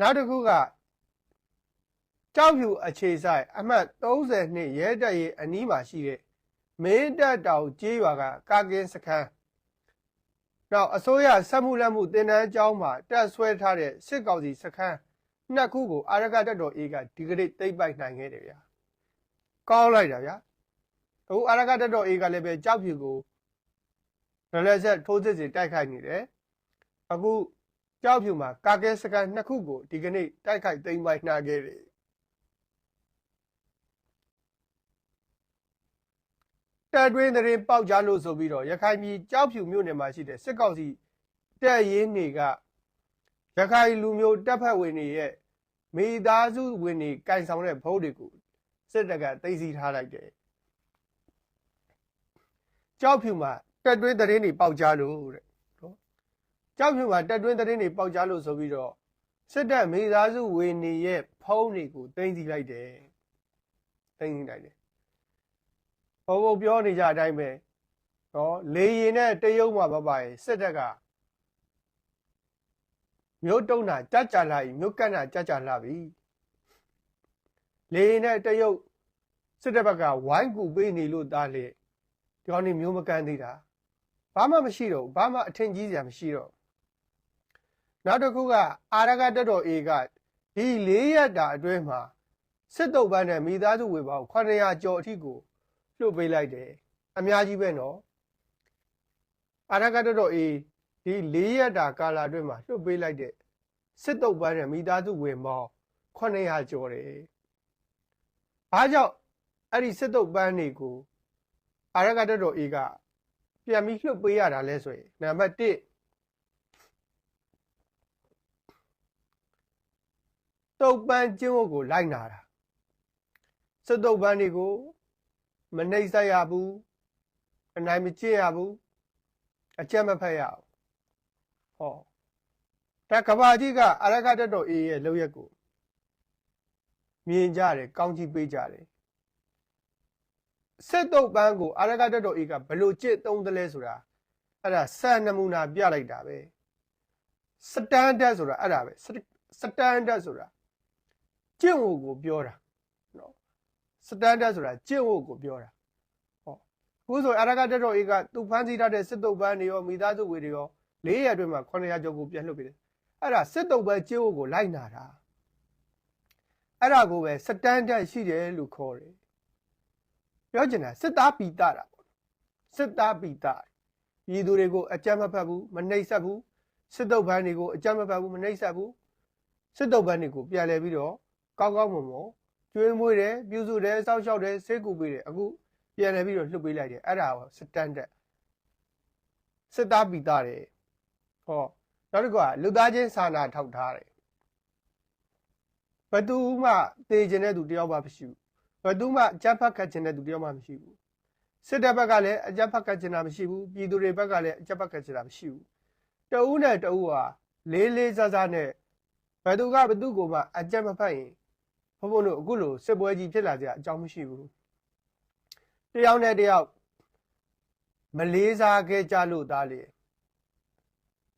နောက်တစ်ခုကကြောက်ဖြူအခြေဆိုင်အမှတ်32ရဲတပ်ရေးအနီးမှာရှိတဲ့မင်းတပ်တောင်ကျေးရွာကကာကင်းစခန်းနောက်အစိုးရစက်မှုလက်မှုတင်နန်းကျောင်းမှာတက်ဆွဲထားတဲ့စစ်ကောင်စီစခန်းနှစ်ခုကိုအာရကတက်တော်အေးကဒီကနေ့သိမ့်ပိုက်နိုင်ခဲ့တယ်ဗျာကောင်းလိုက်တာဗျာအခုအာရကတက်တော်အေးကလည်းပဲကြောက်ဖြူကိုရလက်ဆက်ထိုးစစ်စီတိုက်ခိုက်နေတယ်အခု ကြောက်ဖြူမှာကာကဲစကန်နှစ်ခုကိုဒီကနေ့တိုက်ခိုက်သိမ်းပိုက်နှာခဲ့တယ်တက်တွင်းသတင်းပေါက်ကြားလို့ဆိုပြီးတော့ရခိုင်ပြည်ကြောက်ဖြူမြို့နယ်မှာရှိတဲ့စစ်ကောင်စီတပ်ရင်းတွေကရခိုင်လူမျိုးတပ်ဖက်ဝင်တွေရဲ့မိသားစုဝင်တွေကင်ဆောင်တဲ့ဘုတ်တွေကိုစစ်တပ်ကသိမ်းဆည်းထားလိုက်တယ်ကြောက်ဖြူမှာတက်တွင်းသတင်းတွေပေါက်ကြားလို့တဲ့နော် ကြောက်ဖြူမှာတက်တွင်းသတင်းတွေပေါက်ကြားလို့ဆိုပြီးတော့စစ်တပ်မိသားစုဝင်တွေရဲ့ဖုန်းတွေကိုသိမ်းဆည်းလိုက်တယ်သိမ်းဆည်းလိုက်တယ်ဘုံဘုံပြောနေကြအတိုင်းပဲနော်လေရင်နဲ့တရုတ်မှာပပရဲ့စစ်တပ်ကမြို့တုံးတာကြကြလာပြီမြို့ကန့်တာကြကြလာပြီလေရင်နဲ့တရုတ်စစ်တပ်ဘက်ကဝိုင်းကူပေးနေလို့သားလေဒီကောင်နေမျိုးမကန့်သေးတာဘာမှမရှိတော့ဘူးဘာမှအထင်ကြီးစရာမရှိတော့ နောက်တစ်ခုကအာရကတက်တော်အေကဒီ၄ရက်တာအတွင်းမှာစစ်တုပ်ပန်းနဲ့မိသားစုဝေပေါင်း900ကျော်အထိကိုလွှတ်ပေးလိုက်တယ်အများကြီးပဲနော်အာရကတက်တော်အေဒီ၄ရက်တာကာလအတွင်းမှာလွှတ်ပေးလိုက်တဲ့စစ်တုပ်ပန်းနဲ့မိသားစုဝင်ပေါင်း900ကျော်တယ်ဘာကြောင့်အဲ့ဒီစစ်တုပ်ပန်းတွေကိုအာရကတက်တော်အေကပြန်ပြီးလှုပ်ပေးရတာလဲဆိုရင်နံပါတ်1 တုပ်ပန်းကျင်းဝတ်ကိုလိုက်နာတာစစ်တုပ်ပန်းတွေကိုမနှိမ့်ဆက်ရဘူးအနိုင်မကျင့်ရဘူးအကြက်မဖက်ရအောင်ဟောဒါကဘာကြီးကအာရကတက်တော်အေးရဲ့လောက်ရက်ကိုမြင်ကြတယ်ကောင်းချီးပေးကြတယ်စစ်တုပ်ပန်းကိုအာရကတက်တော်အေးကဘယ်လိုကြစ်သုံးသလဲဆိုတာအဲ့ဒါစံနမူနာပြလိုက်တာပဲစတန်ဒတ်ဆိုတာအဲ့ဒါပဲစတန်ဒတ်ဆိုတာ ကျင့်ဝတ်ကိုပြောတာနော်စတန်ဒတ်ဆိုတာကျင့်ဝတ်ကိုပြောတာဟောအခုဆိုအာရကတက်တော်အေးကသူဖမ်းဆီးထားတဲ့စစ်တုပ်ပန်းတွေရောမိသားစုဝင်တွေရော၄ရက်အတွင်းမှာ900ကျော်ကိုပြန်လွှတ်ပေးတယ်အဲ့ဒါစစ်တုပ်ပန်းကျင့်ဝတ်ကိုလိုက်နာတာအဲ့ဒါကိုပဲစတန်ဒတ်ရှိတယ်လို့ခေါ်တယ်ပြောချင်တာစစ်သားပီတာတာပေါ့စစ်သားပီတာပြည်သူတွေကိုအကြမ်းမဖက်ဘူးမနှိပ်စက်ဘူးစစ်တုပ်ပန်းတွေကိုအကြမ်းမဖက်ဘူးမနှိပ်စက်ဘူးစစ်တုပ်ပန်းတွေကိုပြန်လဲပြီးတော့ ကောင်းကောင်းမွန်မွန်ကျွေးမွေးတယ်ပြုစုတယ်စောင့်ရှောက်တယ်ဆေးကူပေးတယ်အခုပြန်လဲပြီးတော့လှုပ်ပေးလိုက်တယ်အဲ့ဒါကိုစတန်ဒတ်စစ်သားပီတာတယ်ဟောနောက်တစ်ခုကလူသားချင်းစာနာထောက်ထားတယ်ဘယ်သူမှတေချင်တဲ့သူတယောက်မှမရှိဘူးဘယ်သူမှအကြမ်းဖက်ခတ်ချင်တဲ့သူတယောက်မှမရှိဘူးစစ်တပ်ဘက်ကလည်းအကြမ်းဖက်ခတ်ချင်တာမရှိဘူးပြည်သူတွေဘက်ကလည်းအကြမ်းဖက်ခတ်ချင်တာမရှိဘူးတအူးနဲ့တအူးဟာလေးလေးစားစားနဲ့ဘယ်သူကဘယ်သူ့ကိုမှအကြမ်းမဖက်ရင် ဘုံဘုံတို့အခုလိုစစ်ပွဲကြီးဖြစ်လာကြအကြောင်းမရှိဘူးတယောက်နဲ့တယောက်မလေးစားခဲ့ကြလို့သားလေ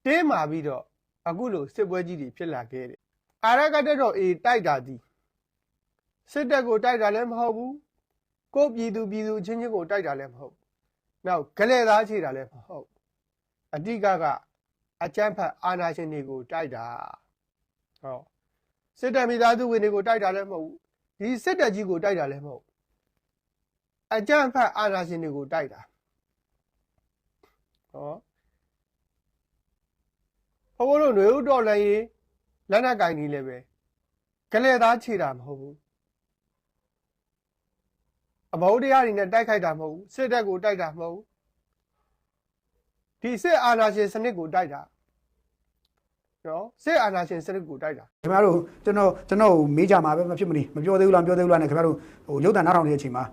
တင်းမာပြီးတော့အခုလိုစစ်ပွဲကြီးတွေဖြစ်လာခဲ့တယ်အာရကတက်တော့အေးတိုက်တာဒီစစ်တပ်ကိုတိုက်တာလည်းမဟုတ်ဘူးကိုပြည်သူပြည်သူချင်းချင်းကိုတိုက်တာလည်းမဟုတ်နောက်ဂလဲသားခြေတာလည်းမဟုတ်အတိကကအကြမ်းဖက်အာဏာရှင်တွေကိုတိုက်တာဟော စစ်တပ်မိသားစုဝင်တွေကိုတိုက်တာလည်းမဟုတ်ဒီစစ်တပ်ကြီးကိုတိုက်တာလည်းမဟုတ်အကြမ်းဖက်အာဏာရှင်တွေကိုတိုက်တာဟောဘုံတို့ຫນွေဥတော်လည်းရင်လက်နက်ကင်ကြီးလည်းပဲဂလဲသားခြေတာမဟုတ်ဘူးအဘုဒ္ဓတရားတွေနဲ့တိုက်ခိုက်တာမဟုတ်ဘူးစစ်တပ်ကိုတိုက်တာမဟုတ်ဘူးဒီစစ်အာဏာရှင်စနစ်ကိုတိုက်တာ နော်စစ်အာဏာရှင်စနစ်ကိုတိုက်တာခင်ဗျားတို့ကျွန်တော်ကျွန်တော်မေးကြမှာပဲမဖြစ်မနေမပြောသေးဘူးလားမပြောသေးဘူးလားနဲ့ခင်ဗျားတို့ဟိုရုပ်တံနားထောင်နေတဲ့အချိန်မှာ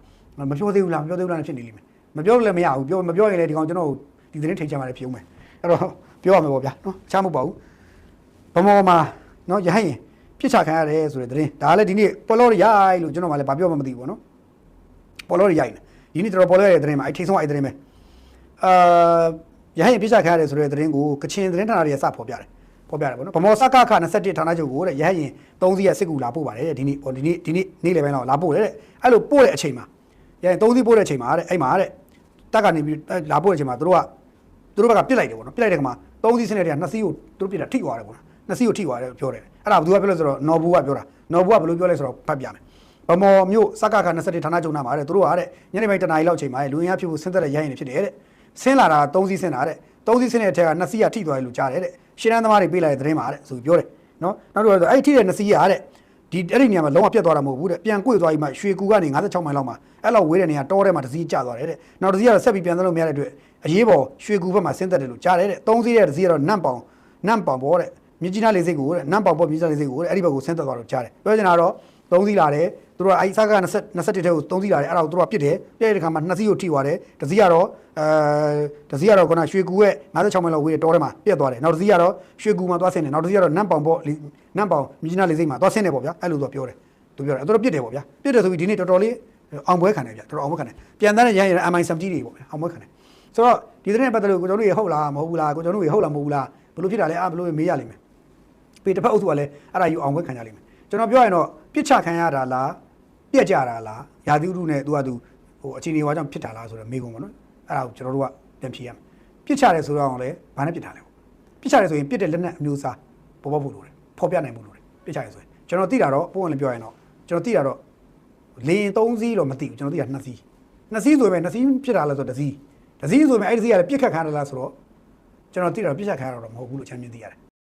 မပြောသေးဘူးလားမပြောသေးဘူးလားနဲ့ဖြစ်နေလိမ့်မယ်မပြောလို့လည်းမရဘူးပြောမပြောရင်လည်းဒီကောင်ကျွန်တော်ဒီသတင်းထိန်ချင်ပါတယ်ဖြစ်ဦးမယ်အဲ့တော့ပြောရမယ်ပေါ့ဗျာနော်ချမ်းမဟုတ်ပါဘူးဗမောမှာနော်ရဟရင်ပြစ်ချခံရတယ်ဆိုတဲ့သတင်းဒါလည်းဒီနေ့ပေါ်လော်ရိုက်လို့ကျွန်တော်ကလည်းဘာပြောမှမသိဘူးပေါ့နော်ပေါ်လော်ရိုက်နေဒီနေ့တော်တော်ပေါ်လော်ရဲ့သတင်းမှာအဲ့ထိန်ဆုံးအဲ့သတင်းပဲအာရဟရင်ပြစ်ချခံရတယ်ဆိုတဲ့သတင်းကိုကချင်သတင်းဌာနတွေကစဖော်ပြတယ် ဖော်ပြတယ်ပေါ့နော်ဗမောစကခ21ဌာနချုပ်ကိုတဲ့ရဟရင်3စီးရစစ်ကူလာပို့ပါတယ်တဲ့ဒီနေ့ဟိုဒီနေ့ဒီနေ့နေ့လယ်ပိုင်းတော့လာပို့တယ်တဲ့အဲ့လိုပို့တဲ့အချိန်မှာရဟရင်3စီးပို့တဲ့အချိန်မှာတဲ့အဲ့မှာတဲ့တက်ကနေပြီးလာပို့တဲ့အချိန်မှာတို့ကသူတို့ဘက်ကပြစ်လိုက်တယ်ပေါ့နော်ပြစ်လိုက်တဲ့ခါမှာ3စီးစနစ်တွေက2စီးကိုသူတို့ပြစ်တာထိသွားတယ်ပေါ့နော်2စီးကိုထိသွားတယ်ပြောတယ်အဲ့ဒါဘယ်သူကပြောလဲဆိုတော့နော်ဘူးကပြောတာနော်ဘူးကဘယ်လိုပြောလဲဆိုတော့ဖတ်ပြမယ်ဗမော်မြို့စကခ21ဌာနချုပ်နာမှာတဲ့သူတို့ကတဲ့ညနေပိုင်းတနားရီလောက်ချိန်မှာလူရင်းအားဖြစ်ဖို့ဆင်းသက်တဲ့ရဟရင်တွေဖြစ်တယ်တဲ့ဆင်းလာတာ3စီးဆင်းတာတဲ့3စီးဆင်းတဲ့အထက်က2စီးကထိသွားတယ်လို့ကြားတယ်တဲ့ ရှင်းတန်းသမားတွေပြေးလာတဲ့သတင်းမှာတဲ့ဆိုပြီးပြောတယ်နော်နောက်တော့အဲ့ဒီထိတဲ့2စီးကတဲ့ဒီအဲ့ဒီနေရာမှာလုံးဝပြတ်သွားတာမဟုတ်ဘူးတဲ့ပြန်ကွေ့သွားပြီးမှရွှေကူကနေ56မိုင်လောက်မှာအဲ့လောက်ဝေးတဲ့နေရာတောထဲမှာတစ်စီးကျသွားတယ်တဲ့နောက်တစ်စီးကတော့ဆက်ပြီးပြန်သလို့မရတဲ့အတွက်အရေးပေါ်ရွှေကူဘက်မှာဆင်းသက်တယ်လို့ကြားတယ်တဲ့3စီးတဲ့တစ်စီးကတော့နန့်ပေါင်နန့်ပေါင်ပေါ်တဲ့မြကြီးနားလေးစိတ်ကိုတဲ့နန့်ပေါင်ပေါ်မြကြီးနားလေးစိတ်ကိုတဲ့အဲ့ဒီဘက်ကိုဆင်းသက်သွားလို့ကြားတယ်ပြောချင်တာတော့3စီးလာတယ် သူတို့ကအဲ့စကား20 21ထဲကို3စီးလာတယ်အဲ့ဒါကိုသူတို့ကပြစ်တယ်ပြစ်တဲ့ခါမှာ2စီးကိုထိသွားတယ်တစ်စီးကတော့အဲတစ်စီးကတော့ခုနရွှေကူရဲ့56မိုင်လောက်ဝေးတဲ့တောထဲမှာပြက်သွားတယ်နောက်တစ်စီးကတော့ရွှေကူမှာသွားဆင်းတယ်နောက်တစ်စီးကတော့နန့်ပေါင်ပေါ့နန့်ပေါင်မြကြီးနားလေးစိတ်မှာသွားဆင်းတယ်ပေါ့ဗျာအဲ့လိုသူကပြောတယ်သူပြောတယ်သူတို့ပြစ်တယ်ပေါ့ဗျာပြစ်တယ်ဆိုပြီးဒီနေ့တော်တော်လေးအောင်ပွဲခံတယ်ဗျာတော်တော်အောင်ပွဲခံတယ်ပြန်တန်းတဲ့ရဟန်းရ MI 70တွေပေါ့ဗျာအောင်ပွဲခံတယ်ဆိုတော့ဒီသတင်းနဲ့ပတ်သက်လို့ကိုကျွန်တော်တို့ရေဟုတ်လားမဟုတ်ဘူးလားကိုကျွန်တော်တို့ရေဟုတ်လားမဟုတ်ဘူးလားဘယ်လိုဖြစ်တာလဲအာဘယ်လိုမေးရလိမ့်မယ်ပေတစ်ဖက်အုပ်စုကလည်းအဲ့ဒါယူအောင်ခွင့်ခံကြလိမ့်မယ်ကျွန်တော်ပြောရင်တော့ပြစ်ချခံရတာလား ပြက်ကြတာလားယာတိဥတုနဲ့သူကသူဟိုအချိန်ကြီးဝါကြောင့်ဖြစ်တာလားဆိုတော့မေးကုန်ပါတော့အဲ့ဒါကိုကျွန်တော်တို့ကပြန်ဖြေရမယ်ပြစ်ချတယ်ဆိုတော့လည်းဘာနဲ့ပြစ်တာလဲပေါ့ပြစ်ချတယ်ဆိုရင်ပြစ်တဲ့လက်နက်အမျိုးအစားပေါ်ပေါက်ဖို့လိုတယ်ဖော်ပြနိုင်ဖို့လိုတယ်ပြစ်ချရဆိုရင်ကျွန်တော်သိတာတော့ပုံဝင်လည်းပြောရင်တော့ကျွန်တော်သိတာတော့လေရင်3စီးတော့မသိဘူးကျွန်တော်သိတာ2စီး2စီးဆိုရင်2စီးပြစ်တာလဲဆိုတော့1စီး1စီးဆိုရင်အဲ့ဒီစီးကလည်းပြစ်ခတ်ခံရတာလားဆိုတော့ကျွန်တော်သိတာပြစ်ချခံရတာတော့မဟုတ်ဘူးလို့ချမ်းမြင်သိရတယ်